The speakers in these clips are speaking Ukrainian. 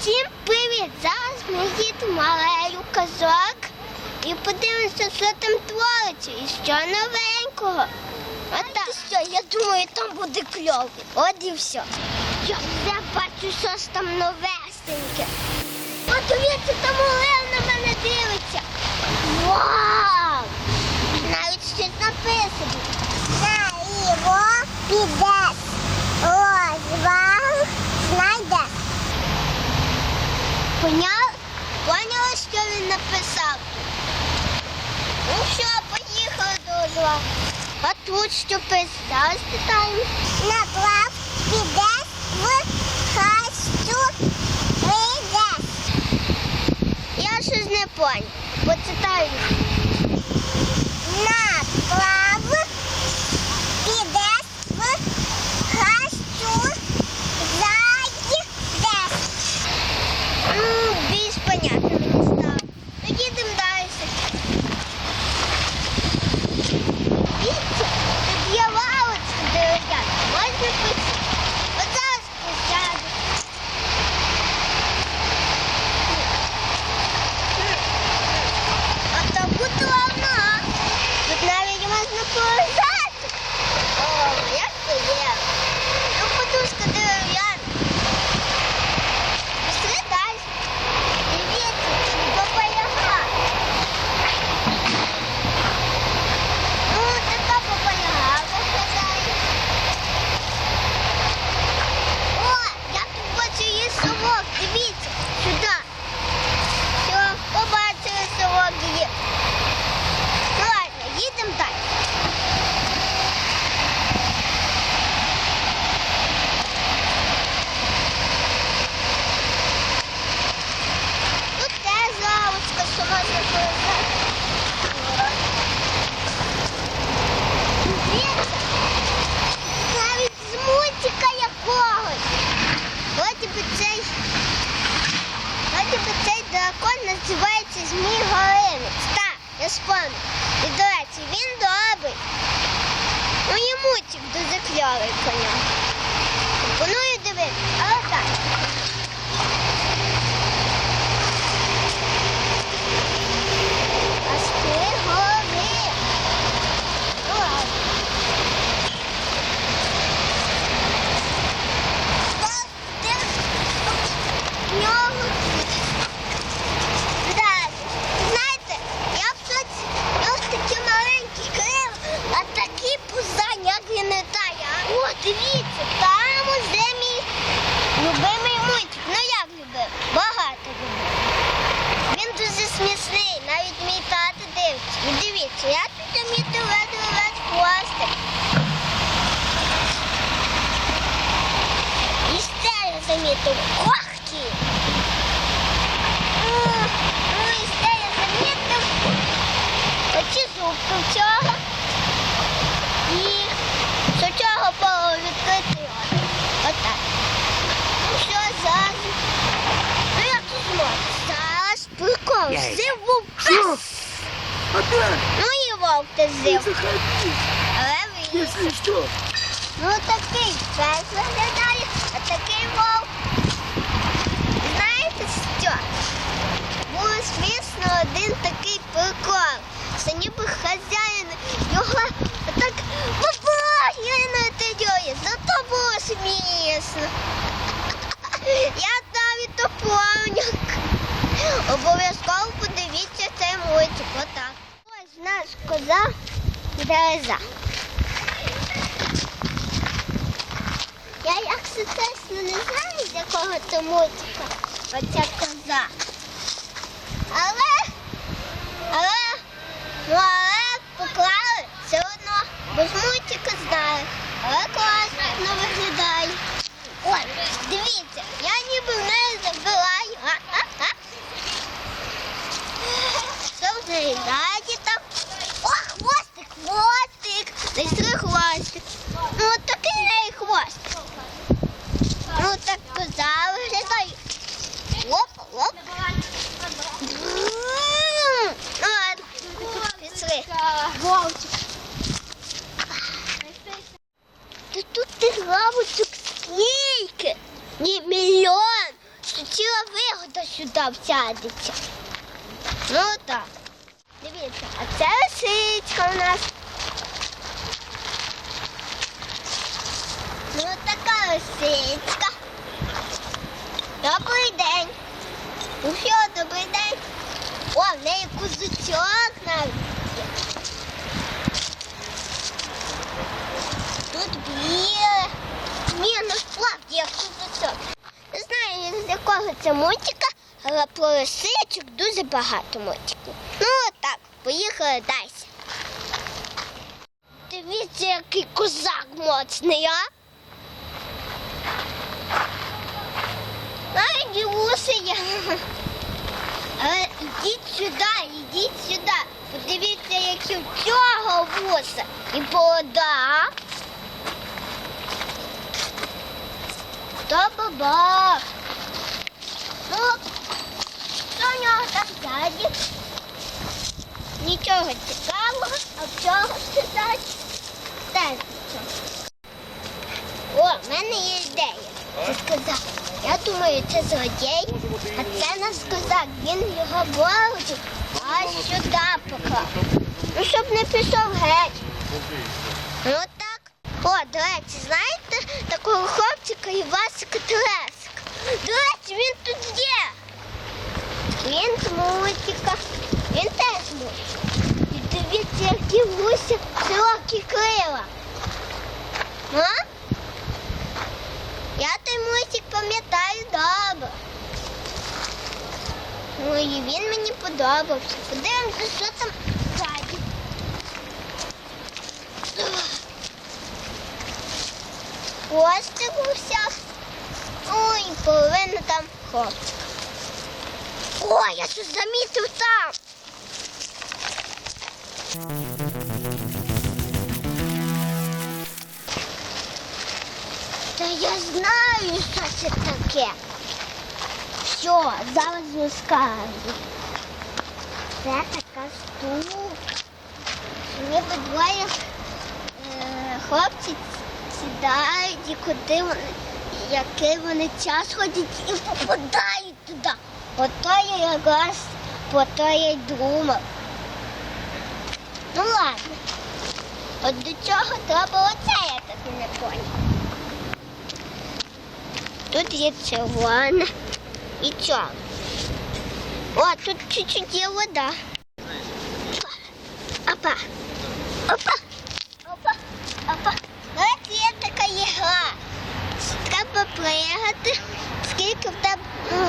Всім привіт! Зараз ми їдемо алею казок і подивимося, що там твориться і що новенького. От. Що, я думаю, там буде кльово. От і все. Я вже бачу, що ж там новесеньке. От дивіться, там Олег на мене дивиться. Вау! Навіть щось написано. На його піде Поняв? Поняла, що він написав? Ну що, поїхали до зла. А тут що писав, спитаємо. Наплав піде в хащу вийде. Я щось не поняв. Почитаю. Наплав піде в хащу зайде. Ну, більш понятно мені стало. Ну, їдемо далі. Дивіться, тут є лавочка дерев'яна. Можна пити. От зараз присяду. А то бутовна. Тут навіть можна полежати. О, як це є? Ну, подушка дерев'яна. Пішли далі. Дивіться, папаяга. Ну, така папаяга виглядає. О, я тут бачу є совок. Дивіться, сюди. Все, побачили совок є. Ну ладно, їдемо далі. Тут теж лавочка, що можна полежати. Дивіться, навіть з мультика якогось. Вроді би цей, вроді би цей дракон називається Змій Голинець. Так, я спомню. І до речі, він добрий. Ну і мультик дуже кльовий по ньому. Пропоную дивитися, але так. Аж три гори. Ну ладно. Та де в нього? Далі. Знаєте, я б щось, ось такі маленькі крила, а такі пузані, як він літає. А О, дивіться, там уже мій любимий мультик. Ну як любив? Багато любив. Він дуже смішний, навіть мій тато дивиться. І дивіться, я тут замітив ледве весь хвостик. І когті. М, Ну і ще я замітив оці зубки в цього. І що цього полу відкритий. Отак. Ну що зараз? Ну я тут зможу. Зараз прикол. Зив вовк. Ну і вовк ти зив. Але він. Если что. Ну такий пес виглядає, а такий вовк. Знаєте що? Було смішно один такий прикол. Що ніби хазяїн його так тидьоє. Зато було смішно. Я навіть то помню. Обов'язково подивіться цей мультик. Отак. Ось наш коза Дереза. Я, якщо чесно, не знаю, з якого то мультика оця коза. Але, але, ну, але поклали все одно, бо з мультика знаю. Але класно виглядає. Ой, дивіться, я ніби в неї забираю. А-а-а. Що в неї ззаді там? О, хвостик, хвостик. Знайшли хвостик. Ну, от такий в неї хвостик. Ну, так коза виглядає. Оп, оп. М, Ну, ладно. Пішли. Вовчик. Та тут тих лавочок скільки? Ні, мільйон. Що ціла правда сюди всядеться. Ну так. Дивіться, а це лисичка у нас. Ну така лисичка. Добрий день. Ну що, добрий день. О, в неї кузичок навіть. є. Тут біле. Ні, ну справді як кузичок. Не знаю, з якого це мультика, але про лисичок дуже багато мультиків. Ну отак, поїхали далі. Дивіться, який козак моцний, а? Навіть вуси є. Але йдіть сюди, йдіть сюди. Подивіться, які в цього вуса і борода. Та баба. Ну, що в нього там ззаді? Нічого цікавого, а в чого сказати? Теж нічого. О, в мене є ідея. Це сказав. Я думаю, це злодій, а це наш козак. Він його борочив аж сюди поклав. Ну, щоб не пішов геть. Ну так. О, до речі, знаєте такого хлопчика Івасика Телесика? До речі, він тут є. Він з мультика. Він теж з мультика. І дивіться, які гуся широкі крила. А? Я той мультик пам'ятаю добре. Ну і він мені подобався. Подивимося, що там ззаді. Хвостик. Ой, половина там хвостик. О, я щось замітив там. Та я знаю, що це таке. Що, зараз розкажу. Це така штука. Ніби двоє е, хлопці сідають і куди вони, який вони час ходять і попадають туди. Ото я якраз по то я й думав. Ну ладно. От до чого треба оце, я так не поняв. Тут є червона і чорна. О, тут чуть-чуть є вода. Опа. Опа. Опа. Ось є така ігра. Треба пригати, скільки в тебе ну,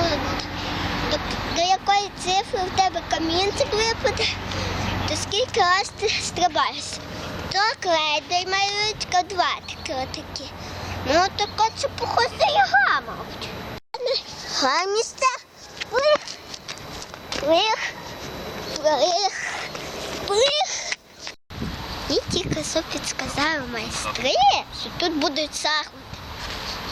до, до якої цифри в тебе камінчик випаде, то скільки раз ти стрибаєш. То крейда малюють квадратики отакі. Ну, така це похоже ігра, мабуть. Га місце. Плих. Плих. Плих. Плих. І тільки що підсказали майстри, що тут будуть сахарти.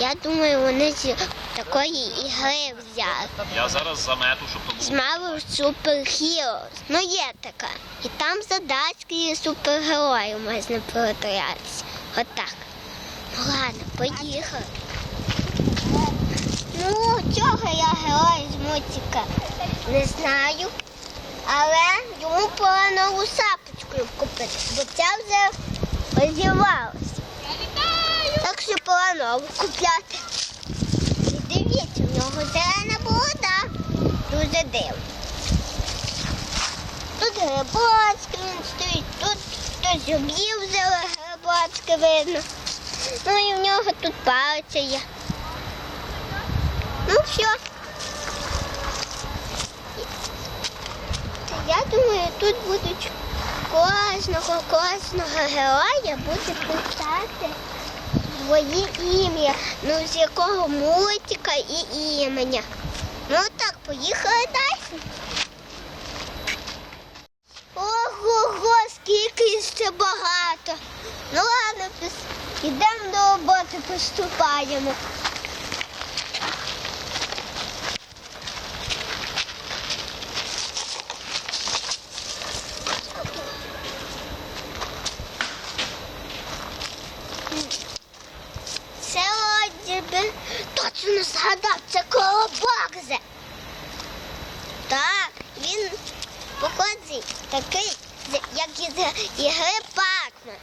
Я думаю, вони з такої ігри взяли. Я зараз замету, щоб то З було. Marvel Super Heroes. Ну є така. І там задачки супергероїв можна перетворятися. Отак. Ну ладно, поїхали. Ну, чого я герой з мультика не знаю. Але йому пора нову сапочку купити, бо ця вже розірвалася. Так що пора нову купляти. І дивіться, в нього зелена борода. Дуже дивно. Тут грибочки він стоїть, тут хтось зуб'їв взяли грибочки видно. Ну і в нього тут палиця є. Ну все. Я думаю, тут будуть кожного, кожного героя буде писати своє ім'я, ну з якого мультика і імення. Ну так, поїхали далі. Ого, скільки ще багато. Ну ладно, йдемо до роботи, приступаємо. Це ніби точно згадав, це колобакзе. Так, він походить такий, з- як із ігри Пакман.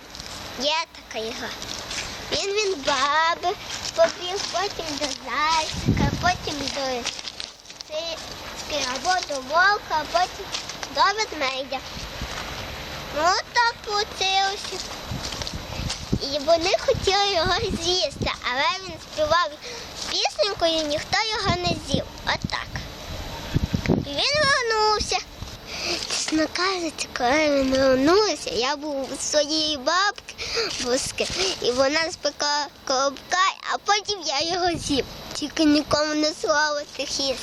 Є така ігра. Він він баби побіг, потім до зайчика, потім до сиски, або до вовка, а потім до ведмедя. Ну так вийшло. І вони хотіли його з'їсти, але він співав пісеньку і ніхто його не з'їв. Отак. І він вернувся. Чесно кажучи, коли він вернувся, я був у своєї бабки буски, і вона спекла коробка, а потім я його з'їв. Тільки нікому не слава тихіс.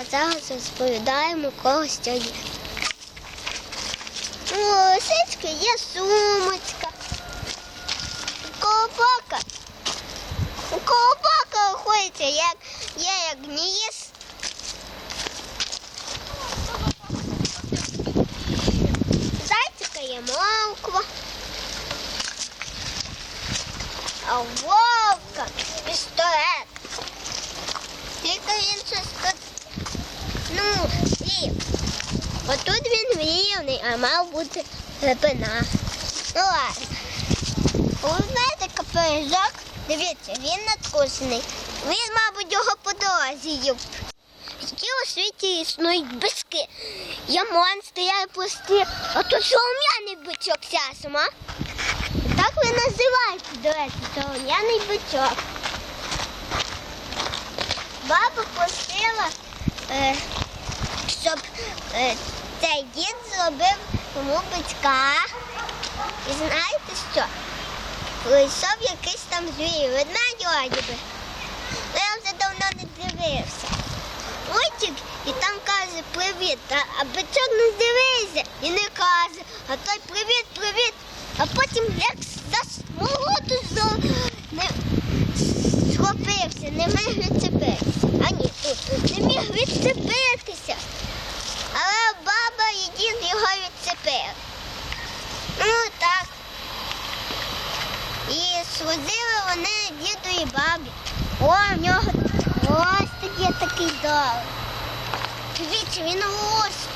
А зараз розповідаємо когось є. У лисички є сумочка. У Колобака. У колобака охотиться, як є як. Зайчика є морква. А у вовка пістолет. Тільки він щось тут. Ну, і отут він рівний, а мав бути глибина. Ну ладно. Ви знаєте, капелюшок? Дивіться, він надкусаний. Він, мабуть, його по дорозі їв. Які у світі існують биски. Є монстри, є пусті, а тут солом'яний бичок часом, а? Так ви називаєте, до речі, солом'яний бичок. Баба просила, е, щоб е, цей дід зробив йому бичка. І знаєте що? Прийшов якийсь там звір, ведмедь. Ну, я вже давно не дивився. Мультик і там каже привіт, а, бичок не дивився і не каже, а той привіт, привіт. А потім як смолоту не схопився, не міг відцепитися. А ні, тут не міг відцепитися. Але баба і дід його відцепили. Ну так. І судили вони діду і бабі. О, в нього ось такий такий дав. Дивіться, він ось.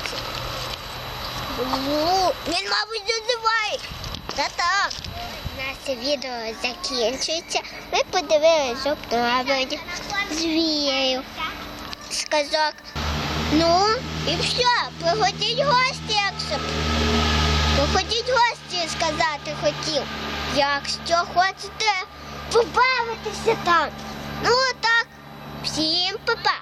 Він, мабуть, дозиває. Та так. Наше відео закінчується. Ми подивилися жовтоводі звірів. Сказок. Ну, і все, приходіть гості, якщо. виходіть гості сказати хотів. Якщо хочете побавитися там. Ну так, всім па-па.